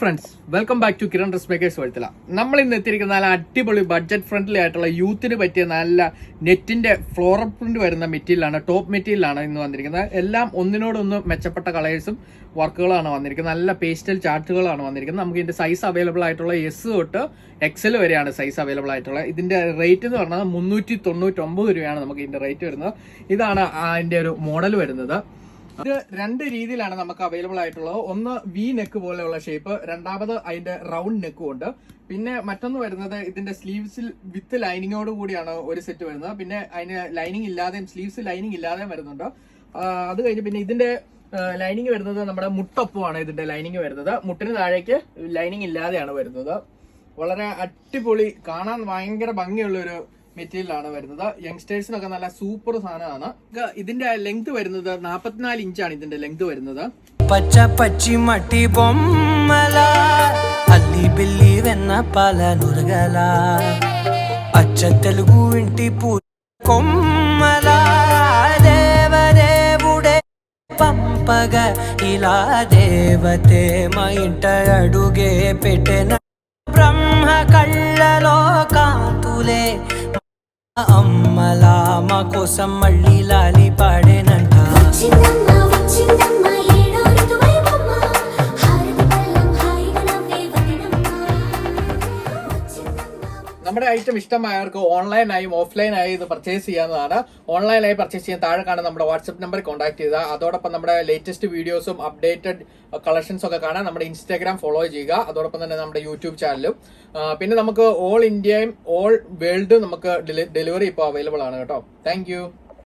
Friends welcome back to Kiran dress makers വഴുത്തല നമ്മൾ ഇന്ന് എത്തിയിരിക്കുന്ന നല്ല അടിപൊളി ബഡ്ജറ്റ് ഫ്രണ്ട്ലി ആയിട്ടുള്ള യൂത്തിന് പറ്റിയ നല്ല നെറ്റിന്റെ ഫ്ലോറൽ പ്രിന്റ് വരുന്ന മെറ്റീരിയലാണ് ടോപ്പ് മെറ്റീരിയലാണ് ഇന്ന് വന്നിരിക്കുന്നത്. എല്ലാം ഒന്നിനോടൊന്ന് മെച്ചപ്പെട്ട കളേഴ്സും വർക്കുകളാണ് വന്നിരിക്കുന്നത്. നല്ല പേസ്റ്റൽ ചാർട്ടുകളാണ് വന്നിരിക്കുന്നത്. നമുക്ക് ഇതിന്റെ സൈസ് അവൈലബിൾ ആയിട്ടുള്ള എസ് തൊട്ട് എക്സൽ വരെയാണ് സൈസ് അവൈലബിൾ ആയിട്ടുള്ളത് ഇതിന്റെ റേറ്റ് എന്ന് പറഞ്ഞാൽ മുന്നൂറ്റി തൊണ്ണൂറ്റൊമ്പത് രൂപയാണ് നമുക്ക് ഇതിന്റെ റേറ്റ് വരുന്നത്. ഇതാണ് അതിന്റെ ഒരു മോഡൽ വരുന്നത്. ഇത് രണ്ട് രീതിയിലാണ് നമുക്ക് അവൈലബിൾ ആയിട്ടുള്ളത്. ഒന്ന് വി നെക്ക് പോലെയുള്ള ഷേപ്പ് രണ്ടാമത് അതിന്റെ റൗണ്ട് നെക്കും ഉണ്ട്. പിന്നെ മറ്റൊന്ന് വരുന്നത് ഇതിന്റെ സ്ലീവ്സിൽ വിത്ത് ലൈനിങ്ങോട് കൂടിയാണ് ഒരു സെറ്റ് വരുന്നത്. പിന്നെ അതിന് ലൈനിങ് ഇല്ലാതെയും സ്ലീവ്സ് ലൈനിങ് ഇല്ലാതെയും വരുന്നുണ്ട്. അത് കഴിഞ്ഞ് പിന്നെ ഇതിന്റെ ലൈനിങ് വരുന്നത് നമ്മുടെ മുട്ടൊപ്പമാണ് ഇതിന്റെ ലൈനിങ് വരുന്നത്. മുട്ടിന് താഴേക്ക് ലൈനിങ് ഇല്ലാതെയാണ് വരുന്നത്. വളരെ അടിപൊളി കാണാൻ ഭയങ്കര ഭംഗിയുള്ള ഒരു മെറ്റീരിയൽ ആണ് വരുന്നത് യങ്സ്റ്റേഴ്സിനൊക്കെ നല്ല സൂപ്പർ സാധനമാണ് ഇത് ഇതിന്റെ ലെങ്ത് വരുന്നത് നാപ്പത്തിനാല് ഇഞ്ചാണ് ഇതിന്റെ ലെങ്ത് വരുന്നത് పచ్చ పచ్చి మట్టి బొమ్మల అల్లి బిల్లి వెన్న పాల నురగల అచ్చ తెలుగు ఇంటి పూ కొమ్మల దేవదేవుడే పంపగ ఇలా దేవతే మా ఇంట అడుగే పెట్టెన బ్రహ్మ కళ్ళలో కాంతులే అమ్మలా మా కోసం మళ్ళీ లాలి పాడేనంట. നമ്മുടെ ഐറ്റം ഇഷ്ടമായവർക്ക് ഓൺലൈനായും ഓഫ്ലൈനായും ഇത് പർച്ചേസ് ചെയ്യാവുന്നതാണ്. ഓൺലൈനായി പർച്ചേസ് ചെയ്യാൻ താഴെ കാണാൻ നമ്മുടെ വാട്സ്ആപ്പ് നമ്പർ കോൺടാക്ട് ചെയ്യുക അതോടൊപ്പം നമ്മുടെ ലേറ്റസ്റ്റ് വീഡിയോസും അപ്ഡേറ്റഡ് കളക്ഷൻസ് ഒക്കെ കാണാൻ നമ്മുടെ ഇൻസ്റ്റാഗ്രാം ഫോളോ ചെയ്യുക. അതോടൊപ്പം തന്നെ നമ്മുടെ യൂട്യൂബ് ചാനലും പിന്നെ നമുക്ക് ഓൾ ഇന്ത്യയും ഓൾ വേൾഡും നമുക്ക് ഡെലിവറി ഇപ്പോൾ അവൈലബിൾ ആണ് കേട്ടോ. താങ്ക്